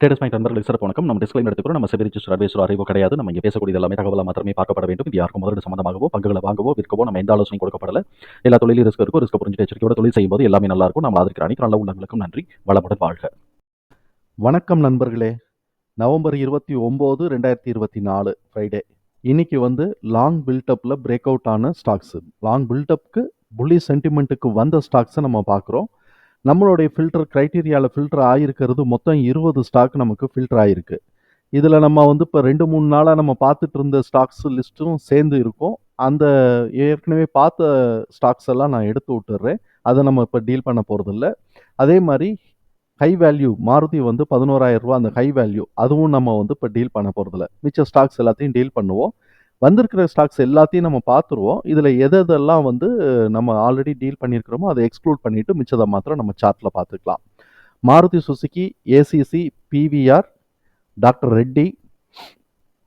Traders point நண்பர்களுக்கு சிறப்பு வணக்கம். நம்ம டிஸ்கிளைம் எடுத்துக்கிறோம் நம்ம செபி ரிஜிஸ்டர் அட்வைசர் அறிவோ கிடையாது. நம்ம இங்கே பேசக்கூடிய எல்லாமே தகவலாக மாத்திரமே பார்க்கப்பட வேண்டும். இது யாருக்கும் முதலீடு சம்மந்தமாகவோ பங்குகளை வாங்கவோ விற்கவோ நம்ம எந்த ஆலோசனை கொடுக்கப்படல. எல்லா தொழிலும் ரிஸ்க் இருக்கும் ரிஸ்க் புரிஞ்சு எச்சரிக்கையோட தொழில் செய்யும்போது எல்லாமே நல்லா இருக்கும். நம்ம ஆதரிக்கிற அனைத்து நல்ல உள்ளங்களுக்கும் நன்றி. வளமுடன் வாழ்க. வணக்கம் நண்பர்களே. நவம்பர் இருபத்தி ஒம்பது ரெண்டாயிரத்தி இருபத்தி நாலு ஃப்ரைடே இன்னைக்கு வந்து லாங் பில்டப்பில் பிரேக் அவுட் ஆன ஸ்டாக்ஸ் லாங் பில்டப்க்கு புள்ளி சென்டிமெண்ட்டுக்கு வந்த ஸ்டாக்ஸை நம்ம பார்க்குறோம். நம்மளுடைய ஃபில்டர் க்ரைட்டீரியாவில் ஃபில்டர் ஆகிருக்கிறது மொத்தம் இருபது ஸ்டாக் நமக்கு ஃபில்டர் ஆகிருக்கு இதில் நம்ம வந்து இப்போ ரெண்டு மூணு நாளாக நம்ம பார்த்துட்டு இருந்த ஸ்டாக்ஸ் லிஸ்ட்டும் சேர்ந்து இருக்கும். அந்த ஏற்கனவே பார்த்த ஸ்டாக்ஸ் எல்லாம் நான் எடுத்து விட்டுறேன். அதை நம்ம இப்போ டீல் பண்ண போகிறதில்ல அதே மாதிரி ஹை வேல்யூ மாருதி வந்து பதினோராயிரம் ரூபா அந்த ஹை வேல்யூ அதுவும் நம்ம வந்து இப்போ டீல் பண்ண போகிறதில்ல மிச்ச ஸ்டாக்ஸ் எல்லாத்தையும் டீல் பண்ணுவோம். வந்திருக்கிற ஸ்டாக்ஸ் எல்லாத்தையும் நம்ம பார்த்துருவோம். இதில் எது எதெல்லாம் வந்து நம்ம ஆல்ரெடி டீல் பண்ணியிருக்கிறோமோ அதை எக்ஸ்க்ளூட் பண்ணிவிட்டு மிச்சதை மாத்திரம் நம்ம சார்ட்டில் பார்த்துக்கலாம். Maruti Suzuki ACC PVR doctor Reddy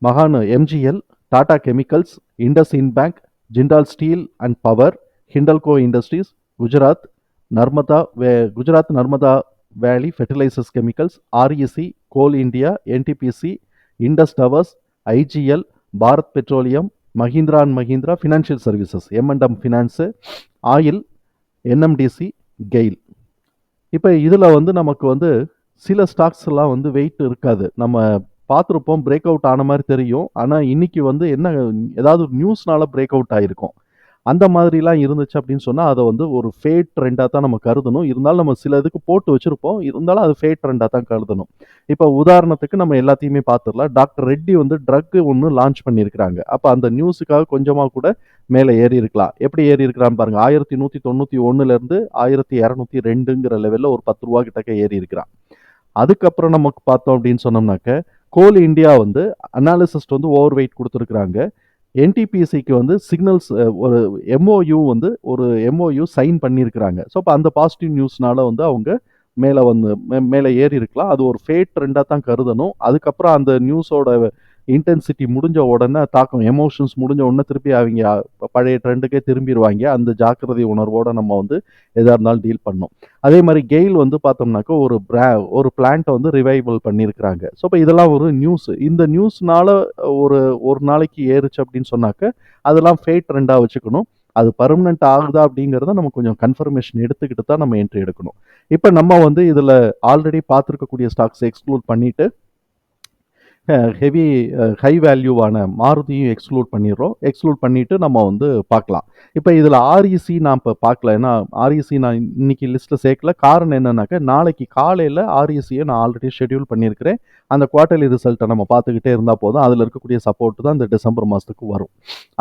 மகான் MGL Tata chemicals IndusInd bank Jindal steel and power Hindalco industries Gujarat Narmada way Gujarat Narmada valley fertilisers chemicals REC coal India NTPC Indus towers IGL Bharat petroleum Mahindra and Mahindra financial services momentum finance oil NMDC GAIL இப்போ இதில் வந்து நமக்கு வந்து சில stocks எல்லாம் வந்து wait இருக்காது. நம்ம பார்த்துருப்போம் பிரேக் அவுட் ஆன மாதிரி தெரியும். ஆனால் இன்றைக்கி வந்து என்ன ஏதாவது நியூஸ்னால பிரேக் அவுட் ஆகிருக்கும் அந்த மாதிரிலாம் இருந்துச்சு அப்படின்னு சொன்னால் அதை வந்து ஒரு ஃபேட் ட்ரெண்டாக தான் நம்ம கருதணும். இருந்தாலும் நம்ம சில இதுக்கு போட்டு வச்சுருப்போம். இருந்தாலும் அது ஃபேட் ட்ரெண்டாக தான் கருதணும். இப்போ உதாரணத்துக்கு நம்ம எல்லாத்தையுமே பார்த்துடலாம். டாக்டர் ரெட்டி வந்து ட்ரக்கு ஒன்று லான்ச் பண்ணியிருக்கிறாங்க. அப்போ அந்த நியூஸுக்காக கொஞ்சமாக கூட மேலே ஏறி இருக்கலாம். எப்படி ஏறி இருக்கிறான்னு பாருங்கள் ஆயிரத்தி நூற்றி தொண்ணூற்றி ஒன்றுலேருந்து ஆயிரத்தி இரநூத்தி ரெண்டுங்கிற லெவலில் ஒரு பத்து ரூபா கிட்டக்க ஏறி இருக்கிறான். அதுக்கப்புறம் நமக்கு பார்த்தோம் அப்படின்னு சொன்னோம்னாக்க கோல் இந்தியா வந்து அனாலிசிஸ்ட் வந்து ஓவர் வெயிட் கொடுத்துருக்குறாங்க. என்டிபிசிக்கு வந்து சிக்னல்ஸ் ஒரு எம்ஓயு வந்து ஒரு எம்ஓயு சைன் பண்ணியிருக்கிறாங்க. ஸோ அப்போ அந்த பாசிட்டிவ் நியூஸ்னால வந்து அவங்க மேலே வந்து மேலே ஏறி இருக்கலாம் அது ஒரு ஃபேட் ட்ரெண்டாக தான் கருதணும். அதுக்கப்புறம் அந்த நியூஸோட இன்டென்சிட்டி முடிஞ்ச உடனே தாக்கம் எமோஷன்ஸ் முடிஞ்ச உடனே திருப்பி அவங்க பழைய ட்ரெண்டுக்கே திரும்பிடுவாங்க அந்த ஜாக்கிரதை உணர்வோடு நம்ம வந்து எதாக இருந்தாலும் டீல் பண்ணோம். அதே மாதிரி கெயில் வந்து பார்த்தோம்னாக்கா ஒரு பிரா ஒரு பிளான்ட்டை வந்து ரிவைவல் பண்ணியிருக்கிறாங்க ஸோ இப்போ இதெல்லாம் ஒரு நியூஸ் இந்த நியூஸ்னால ஒரு ஒரு நாளைக்கு ஏறுச்சு அப்படின்னு சொன்னாக்க அதெல்லாம் ஃபேட் ட்ரெண்டாக வச்சுக்கணும். அது பர்மனெண்ட் ஆகுதா அப்படிங்கிறத நம்ம கொஞ்சம் கன்ஃபர்மேஷன் எடுத்துக்கிட்டு தான் நம்ம என்ட்ரி எடுக்கணும். இப்போ நம்ம வந்து இதில் ஆல்ரெடி பார்த்துருக்கக்கூடிய ஸ்டாக்ஸ் எக்ஸ்க்ளூட் பண்ணிவிட்டு ஹெவி ஹை வேல்யூவான மாருதியும் எக்ஸ்க்ளூட் பண்ணிடுறோம். எக்ஸ்க்ளூட் பண்ணிவிட்டு நம்ம வந்து பார்க்கலாம். இப்போ இதில் ஆர்இசி நான் இப்போ பார்க்கல. ஏன்னா ஆர்இசி நான் இன்னைக்கு லிஸ்ட்டில் சேர்க்கல. காரணம் என்னன்னாக்கா நாளைக்கு காலையில் ஆர்இசியை நான் ஆல்ரெடி ஷெட்யூல் பண்ணியிருக்கிறேன். அந்த குவார்ட்டர்லி ரிசல்ட்டை நம்ம பார்த்துக்கிட்டே இருந்தால் போதும். அதில் இருக்கக்கூடிய சப்போர்ட் தான் இந்த டிசம்பர் மாதத்துக்கு வரும்.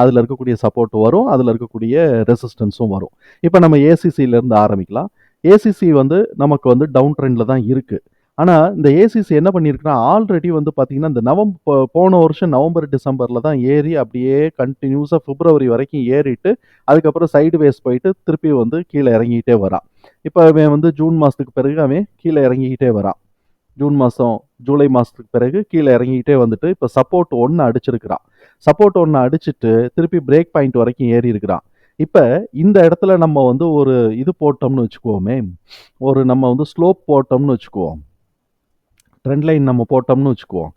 அதில் இருக்கக்கூடிய சப்போர்ட் வரும். அதில் இருக்கக்கூடிய ரெசிஸ்டன்ஸும் வரும். இப்போ நம்ம ஏசிசியிலேருந்து ஆரம்பிக்கலாம். ஏசிசி வந்து நமக்கு வந்து டவுன் ட்ரெண்டில் தான் இருக்குது ஆனால் இந்த ஏசிசி என்ன பண்ணியிருக்குன்னா ஆல்ரெடி வந்து பார்த்தீங்கன்னா இந்த நவம்பர் போன வருஷம் நவம்பர் டிசம்பரில் தான் ஏறி அப்படியே கண்டினியூஸாக பிப்ரவரி வரைக்கும் ஏறிட்டு அதுக்கப்புறம் சைடு வேஸ் போயிட்டு திருப்பி வந்து கீழே இறங்கிக்கிட்டே வரான். இப்போ அவன் வந்து ஜூன் மாதத்துக்கு பிறகு அவன் கீழே இறங்கிக்கிட்டே வரான். ஜூன் மாதம் ஜூலை மாதத்துக்கு பிறகு கீழே இறங்கிக்கிட்டே வந்துட்டு இப்போ சப்போர்ட் ஒன்று அடிச்சிருக்கிறான். சப்போர்ட் ஒன்று அடிச்சுட்டு திருப்பி பிரேக் பாயிண்ட் வரைக்கும் ஏறி இருக்கிறான். இப்போ இந்த இடத்துல நம்ம வந்து ஒரு இது போட்டோம்னு வச்சுக்குவோமே ஒரு நம்ம வந்து ஸ்லோப் போட்டோம்னு வச்சுக்குவோம் ட்ரெண்ட் லைன் நம்ம போட்டோம்னு வச்சுக்குவோம்.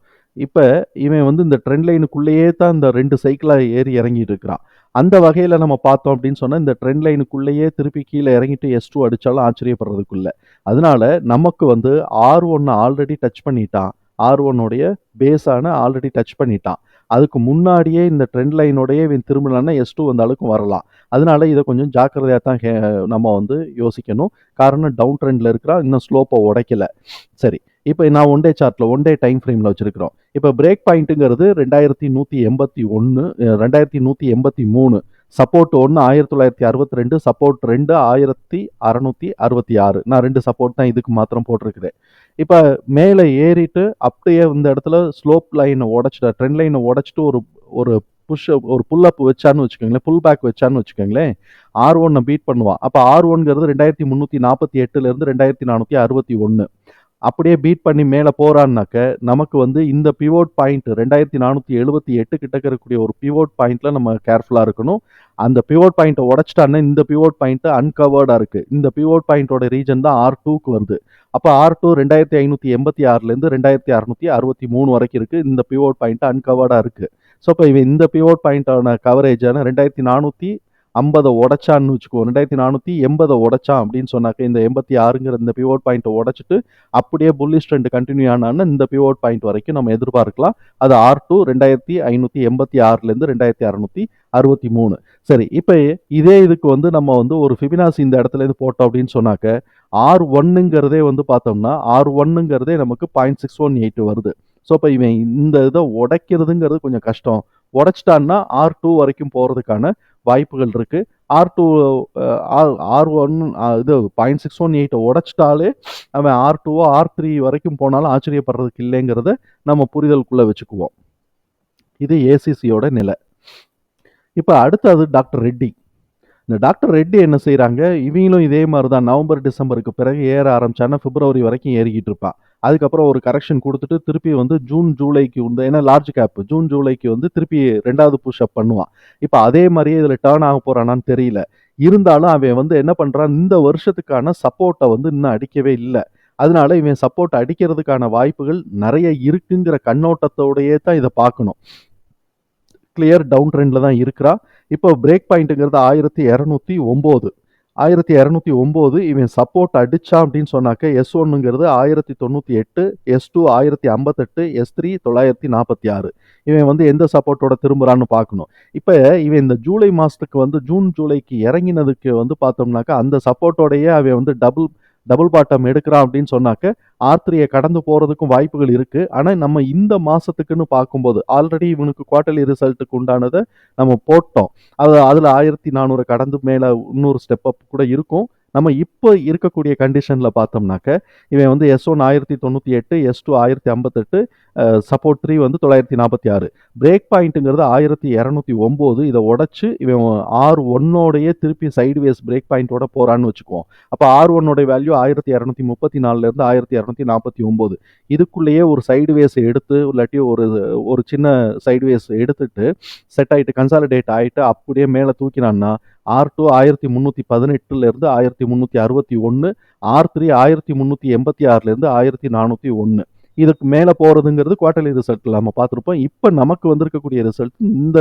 இப்போ இவன் வந்து இந்த ட்ரெண்ட் லைனுக்குள்ளேயே தான் இந்த ரெண்டு சைக்கிளாக ஏறி இறங்கிட்டு இருக்கிறான். அந்த வகையில் நம்ம பார்த்தோம் அப்படின்னு சொன்னால் இந்த ட்ரெண்ட் லைனுக்குள்ளேயே திருப்பி கீழே இறங்கிட்டு எஸ் டூ அடித்தாலும் ஆச்சரியப்படுறதுக்குள்ள. அதனால நமக்கு வந்து ஆர் ஒன்னை ஆல்ரெடி டச் பண்ணிட்டான். ஆர் ஒன்னுடைய பேஸான ஆல்ரெடி டச் பண்ணிட்டான். அதுக்கு முன்னாடியே இந்த ட்ரெண்ட் லைனோடய இவன் திரும்பலான்னா எஸ் டூ வந்த அளவுக்கு வரலாம். அதனால இதை கொஞ்சம் ஜாக்கிரதையாக தான் நம்ம வந்து யோசிக்கணும். காரணம் டவுன் ட்ரெண்டில் இருக்கிறான் இன்னும் ஸ்லோப்பை உடைக்கல. சரி. இப்போ நான் ஒன் டே சார்ட்டில் ஒன் டே டைம் ஃப்ரேமில் வச்சுருக்கிறோம். இப்போ பிரேக் பாயிண்ட்டுங்கிறது ரெண்டாயிரத்தி நூற்றி எண்பத்தி ஒன்று ரெண்டாயிரத்தி நூற்றி எண்பத்தி மூணு. சப்போர்ட் ஒன்று ஆயிரத்தி தொள்ளாயிரத்தி அறுபத்தி ரெண்டு சப்போர்ட் ரெண்டு ஆயிரத்தி அறநூற்றி அறுபத்தி ஆறு. நான் ரெண்டு சப்போர்ட் தான் இதுக்கு மாத்திரம் போட்டிருக்கிறேன். இப்போ மேலே ஏறிட்டு அப்படியே இந்த இடத்துல ஸ்லோப் லைனை உடச்சிட்டு ட்ரெண்ட் லைனை உடச்சிட்டு ஒரு ஒரு புஷ் ஒரு புல் அப் வச்சான்னு வச்சுக்கோங்களேன் புல் பேக் வச்சான்னு வச்சுக்கோங்களேன் ஆர் ஒன்னை பீட் பண்ணுவான். அப்போ ஆர் ஒன்ங்கிறது ரெண்டாயிரத்தி முந்நூற்றி நாற்பத்தி எட்டுலேருந்து ரெண்டாயிரத்தி நானூற்றி அறுபத்தி ஒன்று அப்படியே பீட் பண்ணி மேலே போகிறான்னாக்க நமக்கு வந்து இந்த பிவோட் பாயிண்ட் ரெண்டாயிரத்தி நானூற்றி எழுபத்தி எட்டு கிட்ட இருக்கக்கூடிய ஒரு பிவோட் பாயிண்ட்டில் நம்ம கேர்ஃபுல்லாக இருக்கணும். அந்த பிவோட் பாயிண்ட்டை உடச்சிட்டான்னா இந்த பிவோட் பாயிண்ட்டு அன்கவர்டாக இருக்குது இந்த பிவோட் பாயிண்ட்டோட ரீஜன் தான் ஆர் டூக்கு வருது. அப்போ ஆர் டூ ரெண்டாயிரத்தி ஐநூற்றி எண்பத்தி ஆறுலேருந்து ரெண்டாயிரத்தி அறநூற்றி அறுபத்தி மூணு வரைக்கும் இருக்குது இந்த பிவோட் பாயிண்ட்டு அன்கவர்டாக இருக்குது ஸோ இப்போ இவன் இந்த பிவோட் பாயிண்ட்டான கவரேஜான ரெண்டாயிரத்தி நானூற்றி ஐம்பதை உடைச்சான்னு வச்சுக்கோ ரெண்டாயிரத்தி நானூற்றி எண்பதை உடைச்சான் அப்படின்னு சொன்னாக்க இந்த எண்பத்தி ஆறுங்கிற இந்த பிவோட் பாயிண்ட்டை உடைச்சிட்டு அப்படியே புல்லிஷ் ட்ரெண்ட் கண்டினியூ ஆனான்னு இந்த பிவோட் பாயிண்ட் வரைக்கும் நம்ம எதிர்பார்க்கலாம். அது ஆர் டூ ரெண்டாயிரத்தி ஐநூற்றி எண்பத்தி ஆறுலேருந்து ரெண்டாயிரத்தி அறநூற்றி அறுபத்தி மூணு. சரி இப்போ இதே இதுக்கு வந்து நம்ம வந்து ஒரு ஃபிபினாசி இந்த இடத்துல இருந்து போட்டோம் அப்படின்னு சொன்னாக்க ஆர் ஒன்னுங்கிறதே வந்து பார்த்தோம்னா ஆர் ஒன்னுங்கிறதே நமக்கு பாயிண்ட் சிக்ஸ் ஒன் எயிட் வருது. ஸோ இப்போ இவன் இந்த இதை உடைக்கிறதுங்கிறது கொஞ்சம் கஷ்டம். உடைச்சிட்டான்னா ஆர் டூ வரைக்கும் போகிறதுக்கான வாய்ப்புகள் இருக்குது R two R R one இது பாயிண்ட் சிக்ஸ் ஒன் எயிட்டை உடச்சிட்டாலே அவன் ஆர் டூவோ ஆர் த்ரீ வரைக்கும் போனாலும் ஆச்சரியப்படுறதுக்கு இல்லைங்கிறத நம்ம புரிதலுக்குள்ளே வச்சுக்குவோம். இது ஏசிசியோட நிலை. இப்போ அடுத்தது டாக்டர் ரெட்டி. இந்த டாக்டர் ரெட்டி என்ன செய்கிறாங்க இவங்களும் இதே மாதிரி தான் நவம்பர் டிசம்பருக்கு பிறகு ஏற ஆரம்பிச்சான்னா பிப்ரவரி வரைக்கும் ஏறிக்கிட்டு இருப்பான் அதுக்கப்புறம் ஒரு கரெக்ஷன் கொடுத்துட்டு திருப்பி வந்து ஜூன் ஜூலைக்கு வந்து ஏன்னா லார்ஜ் கேப் ஜூன் ஜூலைக்கு வந்து திருப்பி ரெண்டாவது புஷ்அப் பண்ணுவான். இப்போ அதே மாதிரியே இதில் டேர்ன் ஆக போகிறானான்னு தெரியல. இருந்தாலும் அவன் வந்து என்ன பண்ணுறான் இந்த வருஷத்துக்கான சப்போர்ட்டை வந்து இன்னும் அடிக்கவே இல்லை. அதனால இவன் சப்போர்ட் அடிக்கிறதுக்கான வாய்ப்புகள் நிறைய இருக்குங்கிற கண்ணோட்டத்தோடையே தான் இதை பார்க்கணும். கிளியர் டவுன் ட்ரெண்டில் தான் இருக்கிறா. இப்போ பிரேக் பாயிண்ட்டுங்கிறது ஆயிரத்தி இரநூத்தி ஒம்பது. ஆயிரத்தி இரநூத்தி ஒம்பது இவன் சப்போர்ட் அடிச்சா அப்படின்னு சொன்னாக்க எஸ் ஒன்னுங்கிறது ஆயிரத்தி தொண்ணூற்றி எட்டு எஸ் டூ ஆயிரத்தி ஐம்பத்தெட்டு எஸ் த்ரீ தொள்ளாயிரத்தி நாற்பத்தி ஆறு. இவன் வந்து எந்த சப்போர்ட்டோட திரும்புறான்னு பார்க்கணும். இப்போ இவன் இந்த ஜூலை மாதத்துக்கு வந்து ஜூன் ஜூலைக்கு இறங்கினதுக்கு வந்து பார்த்தோம்னாக்கா அந்த சப்போர்ட்டோடையே அவன் வந்து டபுள் டபுள் பாட்டம் எடுக்கிறான் அப்படின்னு சொன்னாக்க ஆர் கடந்து போகிறதுக்கும் வாய்ப்புகள் இருக்குது ஆனால் நம்ம இந்த மாதத்துக்குன்னு பார்க்கும்போது ஆல்ரெடி இவனுக்கு குவார்டர்லி ரிசல்ட்டுக்கு உண்டானதை நம்ம போட்டோம். அது அதில் ஆயிரத்தி நானூறு கடந்து மேலே இன்னொரு ஸ்டெப் அப் கூட இருக்கும். நம்ம இப்போ இருக்கக்கூடிய கண்டிஷனில் பார்த்தோம்னாக்க இவன் வந்து எஸ் ஒன் ஆயிரத்தி தொண்ணூற்றி எட்டு எஸ் டூ ஆயிரத்தி ஐம்பத்தெட்டு சப்போர்ட் த்ரீ வந்து தொள்ளாயிரத்தி நாற்பத்தி ஆறு. பிரேக் பாயிண்ட்டுங்கிறது ஆயிரத்தி இரநூத்தி ஒம்பது. இதை உடச்சி இவன் ஆர் ஒன்னோடையே திருப்பி சைடுவேஸ் பிரேக் பாயிண்ட்டோட போகிறான்னு வச்சுக்குவோம். அப்போ ஆர் ஒன்னோட வேல்யூ ஆயிரத்தி இரநூத்தி முப்பத்தி நாலுலேருந்து ஆயிரத்தி இரநூத்தி நாற்பத்தி ஒம்பது. இதுக்குள்ளேயே ஒரு சைடுவேஸ் எடுத்து இல்லாட்டி ஒரு ஒரு சின்ன சைடுவேஸ் எடுத்துட்டு செட் ஆகிட்டு கன்சாலிடேட் ஆகிட்டு அப்படியே மேலே தூக்கினான்னா ஆர் டூ ஆயிரத்தி முந்நூற்றி பதினெட்டுலேருந்து ஆயிரத்தி முந்நூற்றி அறுபத்தி ஒன்று ஆர் த்ரீ ஆயிரத்தி முந்நூற்றி எண்பத்தி ஆறுலேருந்து ஆயிரத்தி நானூற்றி ஒன்று. இதுக்கு மேலே போகிறதுங்கிறது குவார்டர்லி ரிசல்ட் நம்ம பார்த்துருப்போம். இப்போ நமக்கு வந்திருக்கக்கூடிய ரிசல்ட் இந்த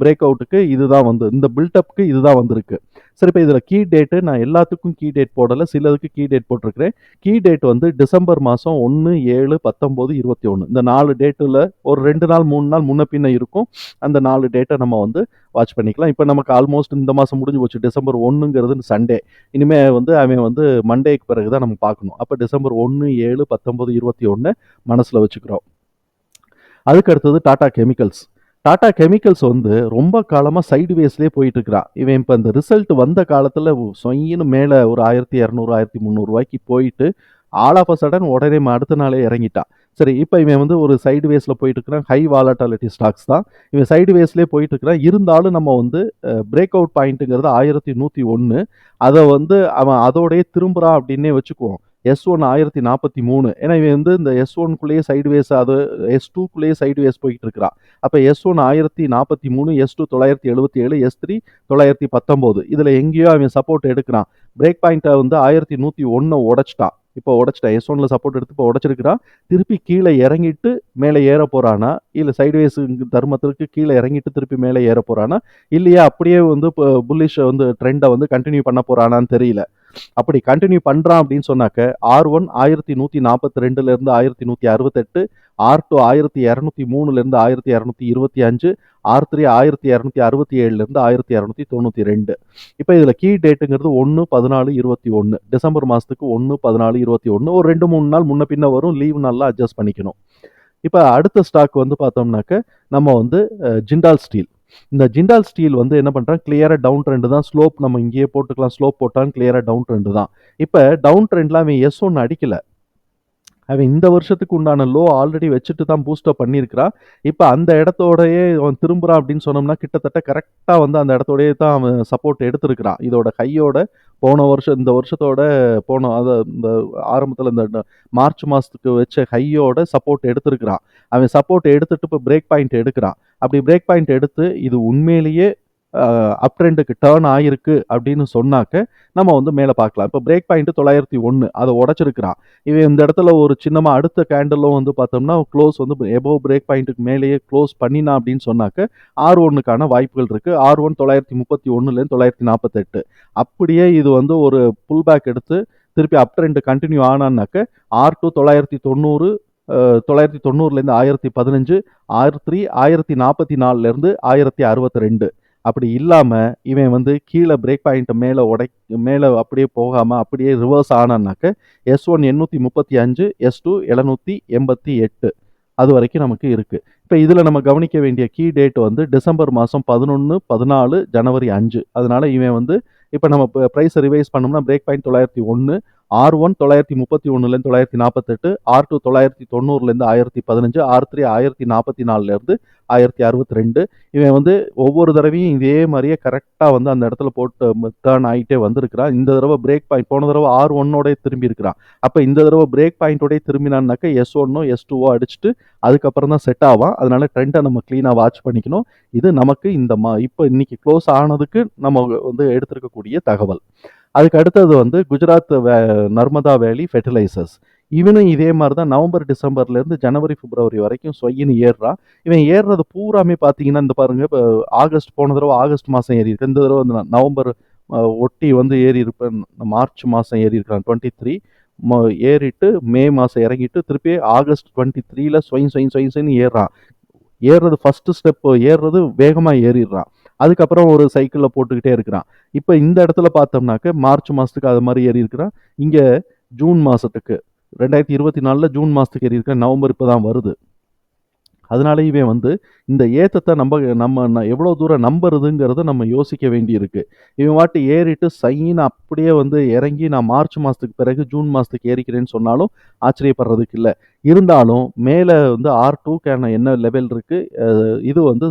பிரேக் அவுட்டுக்கு இதுதான் வந்து இந்த பில்டப்புக்கு இதுதான் வந்திருக்கு. சரி இப்போ இதில் கீ டேட்டு நான் எல்லாத்துக்கும் கீ டேட் போடலை சிலதுக்கு கீ டேட் போட்டிருக்கிறேன். கீ டேட் வந்து டிசம்பர் மாதம் ஒன்று ஏழு பத்தொம்போது இருபத்தி ஒன்று இந்த நாலு டேட்டில் ஒரு ரெண்டு நாள் மூணு நாள் முன்ன பின்ன இருக்கும். அந்த நாலு டேட்டை நம்ம வந்து வாட்ச் பண்ணிக்கலாம். இப்போ நமக்கு ஆல்மோஸ்ட் இந்த மாதம் முடிஞ்சு போச்சு. டிசம்பர் ஒன்றுங்கிறது சண்டே இனிமேல் வந்து அவன் வந்து மண்டேக்கு பிறகு தான் நம்ம பார்க்கணும். அப்போ டிசம்பர் ஒன்று ஏழு பத்தொம்போது இருபத்தி ஒன்று மனசில் வச்சுக்கிறோம். அதுக்கு அடுத்தது டாடா கெமிக்கல்ஸ் டாடா கெமிக்கல்ஸ் வந்து ரொம்ப காலமாக சைடு வேஸ்லேயே போயிட்டுருக்குறான் இவன் இப்போ இந்த ரிசல்ட் வந்த காலத்தில் சொயின்னு மேலே ஒரு ஆயிரத்தி இரநூறு ஆயிரத்தி முந்நூறுரூவாய்க்கு போயிட்டு ஆல் ஆஃப் அ சடன் உடனே அடுத்த நாளே இறங்கிட்டான் சரி இப்போ இவன் வந்து ஒரு சைடு வேஸில் போயிட்டுருக்கிறான். ஹை வாலட்டாலிட்டி ஸ்டாக்ஸ் தான். இவன் சைடு வேஸ்லேயே போயிட்டுருக்குறான். இருந்தாலும் நம்ம வந்து பிரேக் அவுட் பாயிண்ட்டுங்கிறது ஆயிரத்தி நூற்றி ஒன்று அதை வந்து அவன் அதோடையே திரும்புகிறான் அப்படின்னே வச்சுக்குவோம். எஸ் ஒன் ஆயிரத்தி நாற்பத்தி மூணு. ஏன்னா இவன் வந்து இந்த எஸ் ஒன்குள்ளேயே சைடு வேஸ் அது எஸ் டூக்குள்ளேயே சைடு வேஸ் போயிட்டு இருக்கிறான் அப்போ எஸ் ஒன் ஆயிரத்தி நாற்பத்தி மூணு எஸ் டூ தொள்ளாயிரத்தி எழுபத்தி ஏழு எஸ் த்ரீ தொள்ளாயிரத்தி பத்தொம்போது. இதில் எங்கேயோ அவன் சப்போர்ட் எடுக்கிறான். பிரேக் பாயிண்ட்டை வந்து ஆயிரத்தி நூற்றி ஒன்றை உடச்சிட்டான் இப்போ உடச்சிட்டான் எஸ் ஒன்ல சப்போர்ட் எடுத்து இப்போ உடச்சிருக்கிறான் திருப்பி கீழே இறங்கிட்டு மேலே ஏற போகிறானா இல்லை சைடுவேஸ் தர்மத்திற்கு கீழே இறங்கிட்டு திருப்பி மேலே ஏற போகிறானா இல்லையா அப்படியே வந்து இப்போ புல்லிஷை வந்து ட்ரெண்டை வந்து கண்டினியூ பண்ண போகிறானான்னு தெரியல. அப்படி கண்டினியூ பண்ணுறான் அப்படின்னு சொன்னாக்க ஆர் ஒன் ஆயிரத்தி நூற்றி நாற்பத்தி ரெண்டுலேருந்து ஆயிரத்தி நூற்றி அறுபத்தெட்டு ஆர் டூ ஆயிரத்தி இரநூத்தி மூணுலேருந்து ஆயிரத்தி இரநூத்தி இருபத்தி அஞ்சு ஆர் த்ரீ ஆயிரத்தி இரநூத்தி அறுபத்தி ஏழுலேருந்து ஆயிரத்தி இரநூத்தி தொண்ணூற்றி ரெண்டு. இப்போ இதில் கீ டேட்டுங்கிறது ஒன்று பதினாலு இருபத்தி ஒன்று டிசம்பர் மாதத்துக்கு ஒன்று பதினாலு இருபத்தி ஒன்று ஒரு ரெண்டு மூணு நாள் முன்ன பின்ன வரும் லீவ் நல்லா அட்ஜஸ்ட் பண்ணிக்கணும். இப்போ அடுத்த ஸ்டாக் வந்து பார்த்தோம்னாக்க நம்ம வந்து ஜிண்டால் ஸ்டீல் இந்த ஜிண்டால் ஸ்டீல் வந்து என்ன பண்ணுறான் கிளியராக டவுன் ட்ரெண்டு தான். ஸ்லோப் நம்ம இங்கேயே போட்டுக்கலாம். ஸ்லோப் போட்டான் கிளியராக டவுன் ட்ரெண்டு தான். இப்போ டவுன் ட்ரெண்டில் அவன் எஸ் ஒன்று அடிக்கலை. அவன் இந்த வருஷத்துக்கு உண்டான லோ ஆல்ரெடி வச்சுட்டு தான் பூஸ்டப் பண்ணியிருக்கிறான் இப்போ அந்த இடத்தோடயே அவன் திரும்புகிறான் அப்படின்னு சொன்னோம்னா கிட்டத்தட்ட கரெக்டாக வந்து அந்த இடத்தோடயே தான் அவன் சப்போர்ட் எடுத்திருக்கிறான். இதோட கையோட போன வருஷம் இந்த வருஷத்தோட போன அதை இந்த ஆரம்பத்தில் இந்த மார்ச் மாதத்துக்கு வச்ச ஹையோட சப்போர்ட் எடுத்திருக்கிறான். அவன் சப்போர்ட் எடுத்துட்டு இப்போ பிரேக் பாயிண்ட் எடுக்கிறான். அப்படி பிரேக் பாயிண்ட் எடுத்து இது உண்மையிலேயே அப் ட்ரெண்டுக்கு டேர்ன் ஆயிருக்கு அப்படின்னு சொன்னாக்க நம்ம வந்து மேலே பார்க்கலாம். இப்போ பிரேக் பாயிண்ட் தொள்ளாயிரத்தி ஒன்று அதை உடச்சிருக்கிறான். இவன் இந்த இடத்துல ஒரு சின்னமாக அடுத்த கேண்டலும் வந்து பார்த்தோம்னா க்ளோஸ் வந்து எபோவ் பிரேக் பாயிண்ட்டுக்கு மேலேயே க்ளோஸ் பண்ணினா அப்படின்னு சொன்னாக்க ஆர் ஒன்னுக்கான வாய்ப்புகள் இருக்குது ஆர் ஒன் தொள்ளாயிரத்தி முப்பத்தி ஒன்றுலேருந்து தொள்ளாயிரத்தி நாற்பத்தெட்டு. அப்படியே இது வந்து ஒரு புல் பேக் எடுத்து திருப்பி அப் ட்ரெண்டு கண்டினியூ ஆனான்னாக்க ஆர் டூ தொள்ளாயிரத்தி தொண்ணூறு தொள்ளாயிரத்தி தொண்ணூறுலேருந்து ஆயிரத்தி பதினஞ்சு ஆர் த்ரீ ஆயிரத்தி நாற்பத்தி நாலுலேருந்து ஆயிரத்தி அறுபத்தி ரெண்டு. அப்படி இல்லாமல் இவன் வந்து கீழே பிரேக் பாயிண்ட்டை மேலே உடை மேலே அப்படியே போகாமல் அப்படியே ரிவர்ஸ் ஆனான்னாக்க எஸ் ஒன் எண்ணூற்றி முப்பத்தி அஞ்சு எஸ் டூ எழுநூற்றி எண்பத்தி எட்டு அது வரைக்கும் நமக்கு இருக்குது இப்போ இதில் நம்ம கவனிக்க வேண்டிய கீ டேட் வந்து டிசம்பர் மாதம் பதினொன்று பதினாலு ஜனவரி அஞ்சு. அதனால் இவன் வந்து இப்போ நம்ம ப்ரைஸை ரிவைஸ் பண்ணோம்னா பிரேக் பாயிண்ட் தொள்ளாயிரத்தி ஒன்று ஆர் ஒன் தொள்ளாயிரத்தி முப்பத்தி ஒன்றுலேருந்து தொள்ளாயிரத்தி நாற்பத்தெட்டு ஆர் டூ தொள்ளாயிரத்தி தொண்ணூறுலேருந்து ஆயிரத்தி பதினஞ்சு ஆர் த்ரீ ஆயிரத்தி நாற்பத்தி நாலுலேருந்து ஆயிரத்தி அறுபத்தி ரெண்டு. இவன் வந்து ஒவ்வொரு தடவையும் இதே மாதிரியே கரெக்டாக வந்து அந்த இடத்துல போட்டு டேர்ன் ஆகிட்டே வந்திருக்கிறான். இந்த தடவை பிரேக் பாயிண்ட் போன தடவை ஆர் ஒன்னோடய திரும்பி இருக்கிறான் அப்போ இந்த தடவை பிரேக் பாயிண்டோடய திரும்பினான்னாக்கா எஸ் ஒன்னோ எஸ் டூவோ அடிச்சுட்டு அதுக்கப்புறம் தான் செட் ஆவான். அதனால ட்ரெண்டை நம்ம க்ளீனாக வாட்ச் பண்ணிக்கணும். இது நமக்கு இந்த மா இப்போ இன்னைக்கு க்ளோஸ் ஆனதுக்கு நம்ம வந்து எடுத்திருக்கக்கூடிய தகவல். அதுக்கு அடுத்தது வந்து குஜராத் வே- நர்மதா வேலி ஃபெர்டிலைசர்ஸ் இவனும் இதே மாதிரி தான் நவம்பர் டிசம்பர்லேருந்து ஜனவரி பிப்ரவரி வரைக்கும் சொயின்னு ஏறுறான். இவன் ஏறுறது பூராமே பார்த்தீங்கன்னா இந்த பாருங்க இப்போ ஆகஸ்ட் போன தடவை ஆகஸ்ட் மாதம் ஏறி இருக்கு இந்த தடவை வந்து நவம்பர் ஒட்டி வந்து ஏறி இருப்பேன் மார்ச் மாதம் ஏறி இருக்கிறான் டுவெண்ட்டி த்ரீ ஏறிட்டு மே மாதம் இறங்கிட்டு திருப்பி ஆகஸ்ட் டுவெண்ட்டி த்ரீல சொயின் சொயின் சொயின் சொயின்னு ஏறுறான். ஏறுறது ஃபஸ்ட்டு ஸ்டெப் ஏறுறது வேகமாக ஏறிடுறான். அதுக்கப்புறம் ஒரு சைக்கிளில் போட்டுக்கிட்டே இருக்கிறான். இப்போ இந்த இடத்துல பார்த்தோம்னாக்க மார்ச் மாதத்துக்கு அது மாதிரி ஏறி இருக்கிறான். இங்கே ஜூன் மாதத்துக்கு ரெண்டாயிரத்தி இருபத்தி நாலில் ஜூன் மாதத்துக்கு ஏறி இருக்கிற நவம்பர் இப்போ தான் வருது. அதனாலேயுமே இவன் வந்து இந்த ஏத்தத்தை நம்ம நம்ம எவ்வளோ தூரம் நம்புறதுங்கிறத நம்ம யோசிக்க வேண்டியிருக்கு. இவன் வாட்டி ஏறிட்டு சைன் அப்படியே வந்து இறங்கி நான் மார்ச் மாதத்துக்கு பிறகு ஜூன் மாதத்துக்கு ஏறிக்கிறேன்னு சொன்னாலும் ஆச்சரியப்படுறதுக்கு இல்லை. இருந்தாலும் மேலே வந்து ஆர் டூக்கான என்ன லெவல் இருக்குது இது வந்து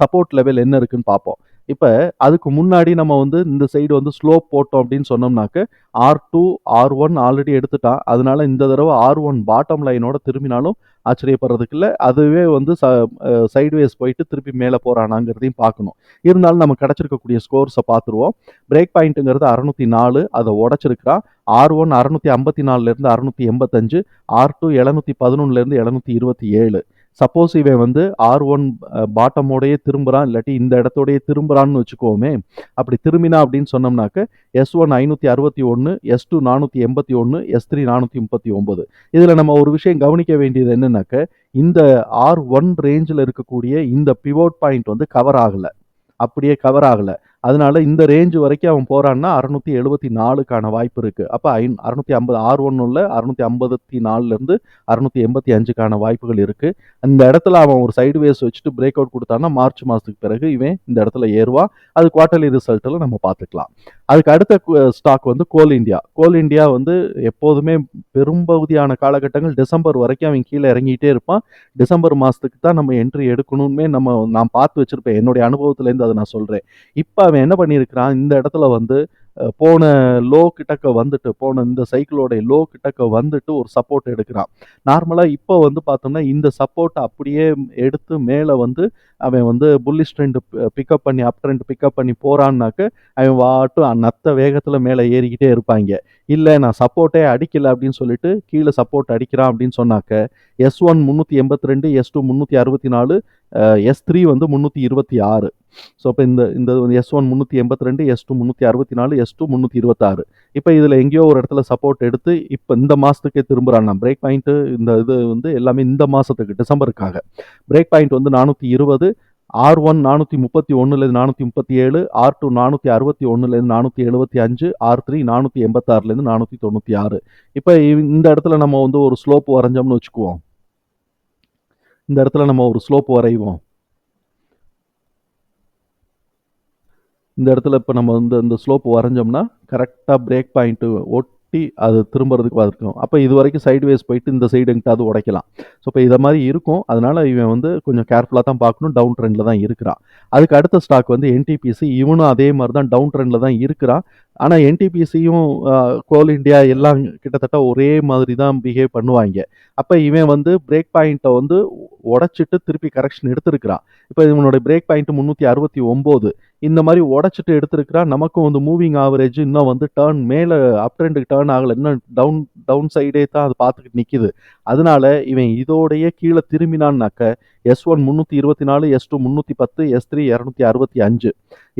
சப்போர்ட் லெவல் என்ன இருக்குன்னு பார்ப்போம் இப்போ அதுக்கு முன்னாடி நம்ம வந்து இந்த சைடு வந்து ஸ்லோப் போட்டோம் அப்படின்னு சொன்னோம்னாக்க R two R one already எடுத்துட்டான். அதனால இந்த தடவை ஆர் ஒன் பாட்டம் லைனோட திரும்பினாலும் ஆச்சரியப்படுறதுக்கு இல்லை அதுவே வந்து ச சைட்வேஸ் போயிட்டு திருப்பி மேலே போகிறானாங்கிறதையும் பார்க்கணும். இருந்தாலும் நம்ம கிடச்சிருக்கக்கூடிய ஸ்கோர்ஸை பார்த்துருவோம். பிரேக் பாயிண்ட்டுங்கிறது அறநூற்றி நாலு அதை உடச்சிருக்கிறான். ஆர் ஒன் அறநூற்றி ஐம்பத்தி நாலுலேருந்து அறநூற்றி எண்பத்தஞ்சு ஆர் டூ எழுநூற்றி பதினொன்னுலேருந்து எழுநூற்றி இருபத்தி ஏழு. சப்போஸ் இவன் வந்து ஆர் ஒன் பாட்டமோடையே திரும்புகிறான் இல்லாட்டி இந்த இடத்தோடையே திரும்புகிறான்னு வச்சுக்கோமே அப்படி திரும்பினா அப்படின்னு சொன்னோம்னாக்க எஸ் ஒன் ஐநூற்றி அறுபத்தி ஒன்று எஸ் டூ நானூற்றி எண்பத்தி ஒன்று எஸ் த்ரீ நானூற்றி முப்பத்தி ஒம்பது இதில் நம்ம ஒரு விஷயம் கவனிக்க வேண்டியது என்னன்னாக்க இந்த ஆர் ஒன் ரேஞ்சில் இருக்கக்கூடிய இந்த பிவோட் பாயிண்ட் வந்து கவர் ஆகலை. அப்படியே கவர் ஆகலை. அதனால இந்த ரேஞ்சு வரைக்கும் அவன் போறான்னா அறுநூத்தி எழுபத்தி நாலுக்கான வாய்ப்பு இருக்கு. அப்போ ஐ அறுநூத்தி ஐம்பது ஆறு ஒன்னுல அறுநூத்தி ஐம்பத்தி நாலுலேருந்து அறுநூத்தி எண்பத்தி அஞ்சுக்கான வாய்ப்புகள் இருக்கு. அந்த இடத்துல அவன் ஒரு சைடு வேஸ் வச்சுட்டு பிரேக் அவுட் கொடுத்தான்னா மார்ச் மாதத்துக்கு பிறகு இவன் இந்த இடத்துல ஏறுவான். அது குவார்டர்லி ரிசல்ட்டில் நம்ம பார்த்துக்கலாம். அதுக்கு அடுத்த ஸ்டாக் வந்து கோல் இந்தியா கோல் இந்தியா வந்து எப்போதுமே பெரும்பகுதியான காலகட்டங்கள் டிசம்பர் வரைக்கும் அவன் கீழே இறங்கிட்டே இருப்பான். டிசம்பர் மாதத்துக்கு தான் நம்ம என்ட்ரி எடுக்கணுமே நம்ம நான் பார்த்து வச்சிருப்பேன். என்னுடைய அனுபவத்துலேருந்து அதை நான் சொல்கிறேன் இப்போ அவன் என்ன பண்ணியிருக்கிறான்? இந்த இடத்துல வந்து போன லோ கிட்டக்க வந்துட்டு போன இந்த சைக்கிளோடைய லோ கிட்டக்க வந்துட்டு ஒரு சப்போர்ட் எடுக்கிறான். நார்மலாக இப்போ வந்து பார்த்தோம்னா இந்த சப்போர்ட் அப்படியே எடுத்து மேலே வந்து அவன் வந்து புல்லிஷ் ட்ரெண்ட் பிக்கப் பண்ணி அப் ட்ரெண்ட் பிக்கப் பண்ணி போகிறான்னாக்க அவன் வாட்டும் நத்த வேகத்தில் மேலே ஏறிக்கிட்டே இருப்பாங்க. இல்லை நான் சப்போர்ட்டே அடிக்கலை அப்படின்னு சொல்லிட்டு கீழே சப்போர்ட் அடிக்கிறான் அப்படின்னு சொன்னாக்க எஸ் ஒன் முந்நூற்றி எண்பத்தி ரெண்டு எஸ் டூ முந்நூற்றி அறுபத்தி நாலு எஸ் த்ரீ வந்து முந்நூற்றி இருபத்தி ஆறு. ஸோ இப்போ இந்த இந்த எஸ் ஒன் முந்நூற்றி எண்பத்தி ரெண்டு எஸ் டூ முந்நூற்றி அறுபத்தி நாலு எஸ் டூ முந்நூற்றி இருபத்தாறு இப்போ இதில் எங்கேயோ ஒரு இடத்துல சப்போர்ட் எடுத்து இப்போ இந்த மாதத்துக்கே திரும்புகிறான் நான். பிரேக் பாயிண்ட்டு இந்த இது வந்து எல்லாமே இந்த மாதத்துக்கு டிசம்பருக்காக. பிரேக் பாயிண்ட் வந்து நானூற்றி இருபது ஆர் ஒன் நானூற்றி முப்பத்தி ஒன்றுலேருந்து நானூற்றி முப்பத்தி ஏழு ஆர் டூ நானூற்றி அறுபத்தி ஒன்றுலேருந்து நானூற்றி எழுபத்தி அஞ்சு ஆர் த்ரீ நானூற்றி எண்பத்தாறுலேருந்து நானூற்றி தொண்ணூற்றி ஆறு. இப்போ இந்த இடத்துல நம்ம வந்து ஒரு ஸ்லோப் வரைஞ்சோம்னு வச்சுக்குவோம். இந்த இடத்துல நம்ம ஒரு ஸ்லோப் வரைவோம். இந்த இடத்துல இப்போ நம்ம வந்து இந்த ஸ்லோப் வரைஞ்சோம்னா கரெக்டாக பிரேக் பாயிண்ட்டு ஒட்டி அது திரும்புறதுக்கு இருக்கும். அப்போ இது வரைக்கும் சைடு வேஸ் போயிட்டு இந்த சைடு எங்கிட்டாவது உடைக்கலாம். ஸோ இப்போ இதை மாதிரி இருக்கும். அதனால் இவன் வந்து கொஞ்சம் கேர்ஃபுல்லாக தான் பார்க்கணும். டவுன் ட்ரெண்டில் தான் இருக்கிறான். அதுக்கு அடுத்த ஸ்டாக் வந்து என்டிபிசி இவனும் அதே மாதிரி தான் டவுன் ட்ரெண்டில் தான் இருக்கிறான். ஆனால் என்டிபிசியும் கோல் இந்தியா எல்லாம் கிட்டத்தட்ட ஒரே மாதிரி தான் பிஹேவ் பண்ணுவாங்க. அப்போ இவன் வந்து பிரேக் பாயிண்ட்டை வந்து உடைச்சிட்டு திருப்பி கரெக்ஷன் எடுத்திருக்கிறான். இப்போ இவனுடைய பிரேக் பாயிண்ட் முந்நூற்றி அறுபத்தி ஒம்பது. இந்த மாதிரி உடைச்சிட்டு எடுத்திருக்கிறான். நமக்கும் வந்து மூவிங் ஆவரேஜ் இன்னும் வந்து டேர்ன் மேலே அப் ட்ரெண்டுக்கு டேர்ன் ஆகலை. இன்னும் டவுன் டவுன் சைடே தான் அது பார்த்துக்கிட்டு நிற்கிது அதனால இவன் இதோடைய கீழே திரும்பினான்னாக்க எஸ் ஒன் முந்நூற்றி இருபத்தி நாலு எஸ் டூ முந்நூற்றி பத்து எஸ் த்ரீ இரநூத்தி அறுபத்தி அஞ்சு.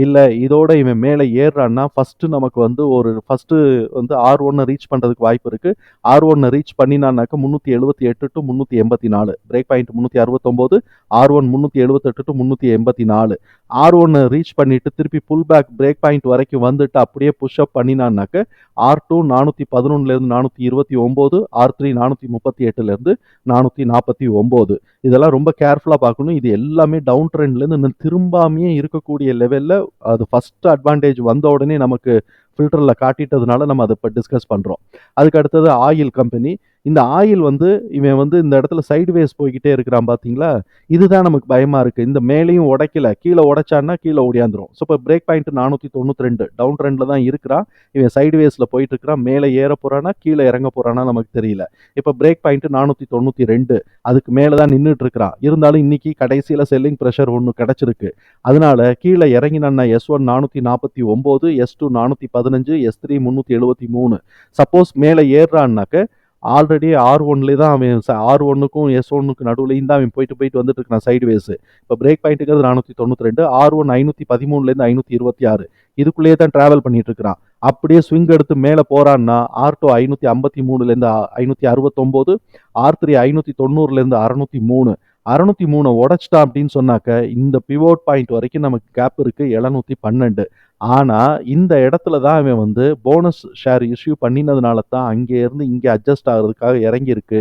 இல்லை இதோட இவன் மேலே ஏறுறான்னா ஃபஸ்ட்டு நமக்கு வந்து ஒரு ஃபஸ்ட்டு வந்து ஆர் ஒன்னை ரீச் பண்ணுறதுக்கு வாய்ப்பு இருக்குது ஆர் ஒன்னை ரீச் பண்ணினான்னாக்க முந்நூற்றி எழுபத்தி எட்டு டு முந்நூற்றி எண்பத்தி நாலு. பிரேக் பாயிண்ட் முந்நூற்றி அறுபத்தொம்போது ஆர் ஒன் முந்நூற்றி எழுபத்தெட்டு டு முந்நூற்றி எண்பத்தி நாலு. ஆர் ஒன்னை ரீச் பண்ணிவிட்டு திருப்பி புல் பேக் பிரேக் பாயிண்ட் வரைக்கும் வந்துட்டு அப்படியே புஷ் அப் பண்ணினான்னாக்க ஆர் டூ நானூற்றி பதினொன்றுலேருந்து நானூற்றி இருபத்தி ஒம்பது ஆர் த்ரீ நானூற்றி முப்பத்தி எட்டுலேருந்து நானூற்றி நாற்பத்தி ஒம்பது. இதெல்லாம் ரொம்ப கேர்ஃபுல்லாக பார்க்கணும். இது எல்லாமே டவுன் ட்ரெண்ட்லேருந்து இன்னும் திரும்பாமையே இருக்கக்கூடிய லெவலில் அது ஃபஸ்ட்டு அட்வான்டேஜ் வந்த உடனே நமக்கு ஃபில்டரில் காட்டிட்டதுனால நம்ம அதை இப்போ டிஸ்கஸ் பண்ணுறோம் அதுக்கு அடுத்தது ஆயில் கம்பெனி இந்த ஆயில் வந்து இவன் வந்து இந்த இடத்துல சைடுவேஸ் போய்கிட்டே இருக்கிறான் பார்த்தீங்களா இதுதான் நமக்கு பயமாக இருக்குது இந்த மேலேயும் உடைக்கல. கீழே உடைச்சான்னா கீழே ஓடியாந்துரும். ஸோ இப்போ பிரேக் பாயிண்ட் நானூற்றி தொண்ணூற்றி ரெண்டு. டவுன் ட்ரெண்டில் தான் இருக்கிறான். இவன் சைடு வேஸில் போயிட்டு இருக்கிறான். மேலே ஏற போகிறானா கீழே இறங்க போகிறானா நமக்கு தெரியல. இப்போ பிரேக் பாயிண்ட் நானூற்றி தொண்ணூற்றி ரெண்டு. அதுக்கு மேலே தான் நின்றுட்டு இருக்கிறான். இருந்தாலும் இன்னைக்கு கடைசியில் செல்லிங் ப்ரெஷர் ஒன்று கிடச்சிருக்கு. அதனால கீழே இறங்கினா எஸ் ஒன் நானூற்றி நாற்பத்தி ஒம்பது எஸ் டூ நானூற்றி பதினஞ்சு எஸ் த்ரீ முந்நூற்றி எழுபத்தி மூணு. சப்போஸ் மேலே ஏறுறான்னாக்க ஆல்ரெடி ஆர் ஒன்லேயே தான் அவன் ஆர் ஒன்னுக்கும் எஸ் ஒன்னுக்கு நடுவுலையும் தான் அவன் போயிட்டு போயிட்டு வந்துட்டு இருக்கான் சைடு வேஸ் இப்போ பிரேக் பாயிண்ட்டுங்கிறது நானூற்றி தொண்ணூற்றி ரெண்டு ஆர் ஒன் ஐநூற்றி பதிமூணுலேருந்து ஐநூற்றி இருபத்தி ஆறு. இதுக்குள்ளேயே தான் ட்ராவல் பண்ணிட்டு இருக்கிறான் அப்படியே ஸ்விங் எடுத்து மேலே போகிறான்னா ஆர் டூ ஐநூற்றி ஐம்பத்தி மூணுலேருந்து ஐநூற்றி அறுபத்தொம்போது ஆர் த்ரீ ஐநூற்றி தொண்ணூறுலேருந்து அறநூற்றி மூணு. அறநூற்றி மூணு உடச்சிட்டா அப்படின்னு சொன்னாக்க இந்த பிவோட் பாயிண்ட் வரைக்கும் நமக்கு கேப் இருக்குது எழுநூற்றி பன்னெண்டு. ஆனால் இந்த இடத்துல தான் அவன் வந்து போனஸ் ஷேர் இஷ்யூ பண்ணினதுனால தான் அங்கே இருந்து இங்கே அட்ஜஸ்ட் ஆகிறதுக்காக இறங்கியிருக்கு.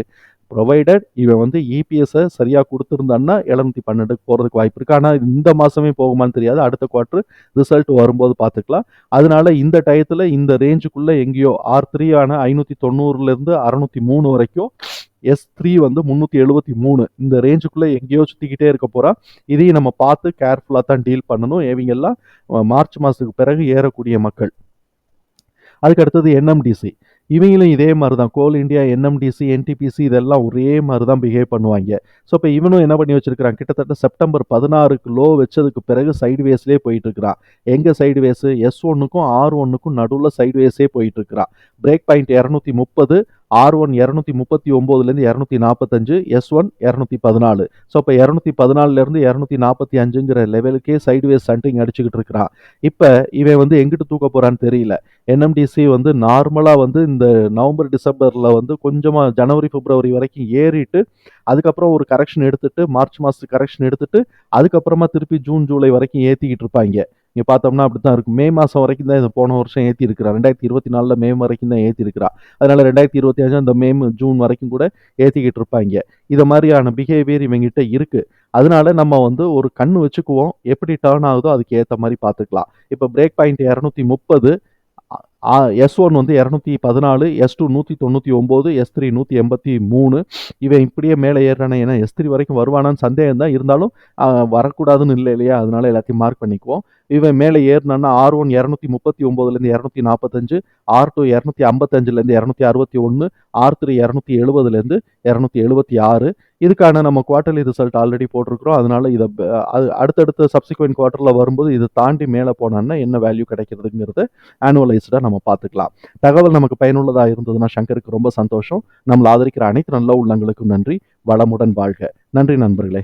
ப்ரொவைடட் இவன் வந்து இபிஎஸ்ஸை சரியாக கொடுத்துருந்தான்னா எழுநூத்தி பன்னெண்டுக்கு போகிறதுக்கு வாய்ப்பு இருக்குது ஆனால் இந்த மாதமே போகுமான்னு தெரியாது. அடுத்த குவார்ட்ரு ரிசல்ட் வரும்போது பார்த்துக்கலாம். அதனால இந்த டயத்தில் இந்த ரேஞ்சுக்குள்ளே எங்கேயோ ஆர் த்ரீ ஆன ஐநூற்றி தொண்ணூறுலேருந்து அறநூற்றி மூணு வரைக்கும் எஸ் த்ரீ வந்து முந்நூற்றி எழுபத்தி மூணு. இந்த ரேஞ்சுக்குள்ளே எங்கேயோ சுற்றிக்கிட்டே இருக்க போகிறா இதையும் நம்ம பார்த்து கேர்ஃபுல்லாக தான் டீல் பண்ணணும். இவங்கெல்லாம் மார்ச் மாதத்துக்கு பிறகு ஏறக்கூடிய மக்கள். அதுக்கு அடுத்தது என்எம்டிசி இவங்களும் இதே மாதிரி தான் கோல் இந்தியா என்எம்டிசி என்டிபிசி இதெல்லாம் ஒரே மாதிரி தான் பிஹேவ் பண்ணுவாங்க. ஸோ இப்போ இவனும் என்ன பண்ணி வச்சிருக்கிறான்? கிட்டத்தட்ட செப்டம்பர் பதினாறுக்கு லோ வச்சதுக்கு பிறகு சைடு வேஸ்லேயே போயிட்டு இருக்கிறான் எங்கே சைடு வேஸு எஸ் ஒன்னுக்கும் ஆர் ஒன்றுக்கும் நடுவில் சைடு வேஸே போயிட்டு இருக்கிறான் பிரேக் பாயிண்ட் இரநூத்தி முப்பது ஆர் ஒன் இரநூத்தி முப்பத்தி ஒம்போதுலேருந்து இரநூத்தி நாற்பத்தஞ்சு எஸ் ஒன் இரநூத்தி பதினாலு. ஸோ இப்போ இரநூத்தி பதினாலுலேருந்து இரநூத்தி நாற்பத்தி அஞ்சுங்கிற லெவலுக்கே சைடுவேஸ் சண்டிங் அடிச்சுக்கிட்டு இருக்கிறான். இப்போ இவன் வந்து எங்கிட்டு தூக்க போகிறான்னு தெரியல. என்எம்டிசி வந்து நார்மலாக வந்து இந்த நவம்பர் டிசம்பரில் வந்து கொஞ்சமாக ஜனவரி பிப்ரவரி வரைக்கும் ஏறிட்டு அதுக்கப்புறம் ஒரு கரெக்ஷன் எடுத்துட்டு மார்ச் மாதத்துக்கு கரெக்ஷன் எடுத்துட்டு அதுக்கப்புறமா திருப்பி ஜூன் ஜூலை வரைக்கும் ஏற்றிக்கிட்டு இருப்பாங்க. இங்கே பார்த்தோம்னா அப்படி தான் இருக்கும். மே மாதம் வரைக்கும் தான் இதை போன வருஷம் ஏற்றி இருக்கிறா ரெண்டாயிரத்தி இருபத்தி நாலில் மே வரைக்கும் தான் ஏற்றி இருக்கிறா அதனால் ரெண்டாயிரத்தி இருபத்தி அஞ்சு அந்த மே ஜூன் வரைக்கும் கூட ஏற்றிக்கிட்டு இருப்பாங்க. இதை மாதிரியான பிஹேவியர் இவங்ககிட்ட இருக்குது அதனால நம்ம வந்து ஒரு கண் வச்சுக்குவோம். எப்படி டேர்ன் ஆகுதோ அதுக்கு ஏற்ற மாதிரி பார்த்துக்கலாம். இப்போ பிரேக் பாயிண்ட் இரநூத்தி முப்பது எஸ் ஒன் வந்து இரநூத்தி பதினாலு எஸ் டூ நூற்றி தொண்ணூற்றி ஒம்பது எஸ் த்ரீ நூற்றி எண்பத்தி மூணு. இவன் இப்படியே மேலே ஏறானே ஏன்னா எஸ் த்ரீ வரைக்கும் வருவானான்னு சந்தேகம் தான் இருந்தாலும் வரக்கூடாதுன்னு இல்லை இல்லையா? அதனால எல்லாத்தையும் மார்க் பண்ணிக்குவோம். இவன் மேலே ஏறினான்னா ஆர் ஒன் இரநூத்தி முப்பத்தி ஒம்போதுலேருந்து இரநூத்தி நாற்பத்தஞ்சு ஆர் டூ இரநூத்தி ஐம்பத்தஞ்சுலேருந்து இரநூத்தி அறுபத்தி ஒன்று ஆர் த்ரீ இரநூத்தி எழுபதுலேருந்து இரநூத்தி எழுபத்தி ஆறு. இதுக்கான நம்ம குவார்டர்லி ரிசல்ட் ஆல்ரெடி போட்டிருக்கிறோம். அதனால இதை அது அடுத்தடுத்த சப்சிக்வெண்ட் குவார்ட்டரில் வரும்போது இதை தாண்டி மேலே போனான்னா என்ன வேல்யூ கிடைக்கிறதுங்கிறது ஆனுவலைஸ்டாக நம்ம பார்த்துக்கலாம். தகவல் நமக்கு பயனுள்ளதாக இருந்ததுன்னா சங்கருக்கு ரொம்ப சந்தோஷம். நம்மளை ஆதரிக்கிற அனைத்து நல்ல உள்ளங்களுக்கும் நன்றி. வளமுடன் வாழ்க. நன்றி நண்பர்களே.